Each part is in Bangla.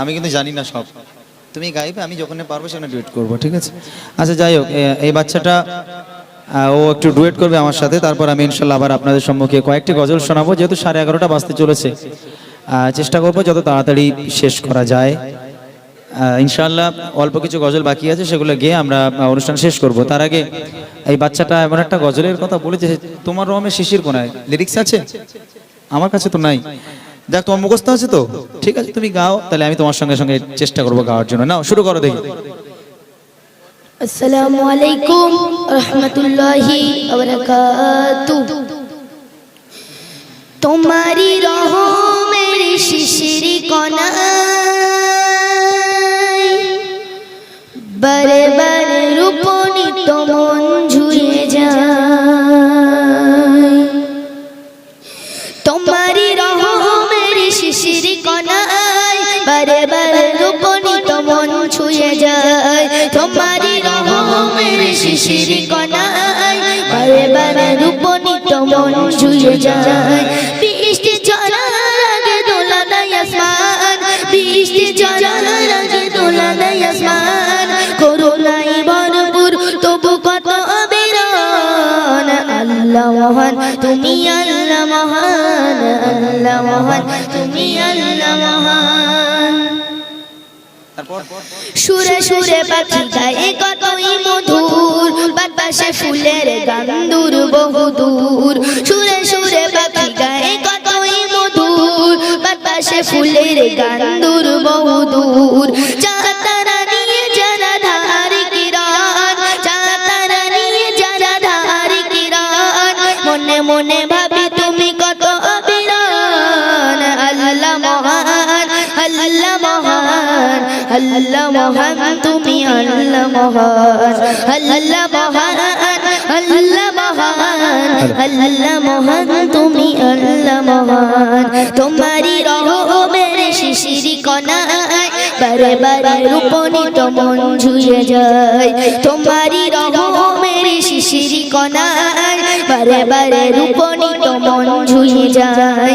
আমি কিন্তু জানি না সব। তুমি গাইবে, আমি যখন পারব সেখানে ডুয়েট করব, ঠিক আছে? আচ্ছা যাই হোক এই বাচ্চাটা ও একটু ডুয়েট করবে আমার সাথে, তারপর আমি ইনশাল্লাহ আবার আপনাদের সম্মুখে কয়েকটি গজল শোনাবো, যেহেতু সাড়ে এগারোটা বাজতে চলেছে। চেষ্টা করব যত তাড়াতাড়ি শেষ করা যায়। ইনশাল্লাহ অল্প কিছু গজল বাকি আছে, সেগুলো গিয়ে আমরা অনুষ্ঠান শেষ করব। তার আগে এই বাচ্চাটা এমন একটা গজলের কথা বলেছে তোমার রমে শিশির কোনায়? লিরিক্স আছে? আমার কাছে তো নাই। দেখ, তোমার মুখস্থ আছে তো? ঠিক আছে, তুমি গাও, তাহলে আমি তোমার সঙ্গে সঙ্গে চেষ্টা করব গাওয়ার জন্য। নাও, শুরু করো দেখি। আসসালামু আলাইকুম, রহমতুল্লাহি বারাকাতু তোমারি রহমের শিশির কণা বারে বারে রূপনিত মন ঝুয়ে যায়। তোমারি শিশির কণায় বারে বারে রূপনিত মন ছুঁয়ে যায়। বৃষ্টি ঝরার আগে দোলা আসমান বৃষ্টি দোলা দেয় আসমান। করুণাই ভরপুর তবু কত অবিরান আল্লাহ মহান তুমি আল্লাহ মহান আল্লাহ মহান তুমি আল্লাহ মহান। সুরে সুরে পাখি ফুলের গান দূর বহু দূর। সুরে সুরে পাখি গায়ে কতই মধুর। বাতাসে ফুলের গান দূর। বহু দূর মনে মনে ভাবি তুমি কত অবিরান আল্লাহ মহান আল্লাহ মহান আল্লাহ মহান, তুমি আল্লাহ মহান। আল্লাহ মহান আল্লাহ মহান, তুমি আল্লাহ মহান। তোমারি রহমের শিশিরি কণায় বারে বারে রূপনিত মন ঝুয়ে যায়। তোমারি রহমের শিশিরি কণায় বারে বারে রূপনিত মন ঝুয়ে যায়।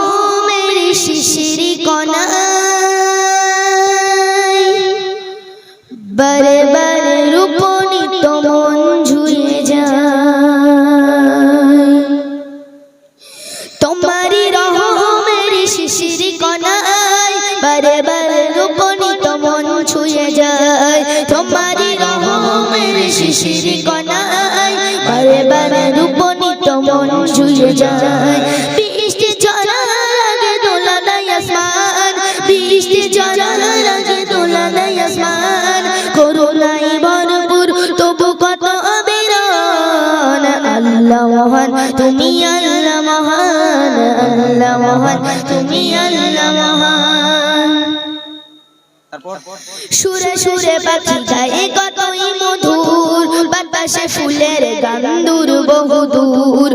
তুমি আল্লাহ মহান আল্লাহ মহান তুমি আল্লাহ মহান। সুরে সুরে পাখি গায়ে কতই মধুর বাতাসে ফুলের গান দূর বহু দূর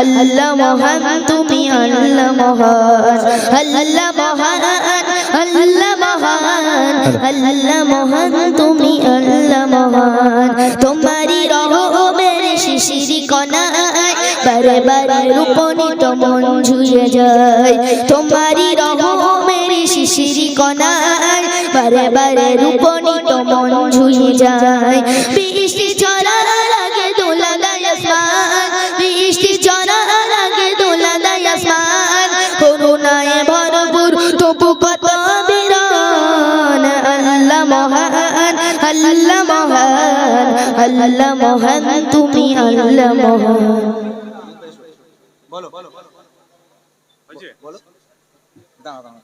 আল্লাহ মহান, তুমি আল্লাহ মহান। আল্লাহ মহান আল্লাহ মহান। আল্লাহ মহান, তুমি আল্লাহ মহান। তোমারি রহমের শিশিরি কণায় বারে বারে রূপনিত মন ঝুয়ে যায়। তোমারি রহমের শিশিরি কণায় বারে বারে রূপনিত মন ঝুয়ে যায়। বৃষ্টি আল্লাহ মহান তুমি আল্লাহ মহান। বলো বলো বলো দাঁড়া দাঁড়া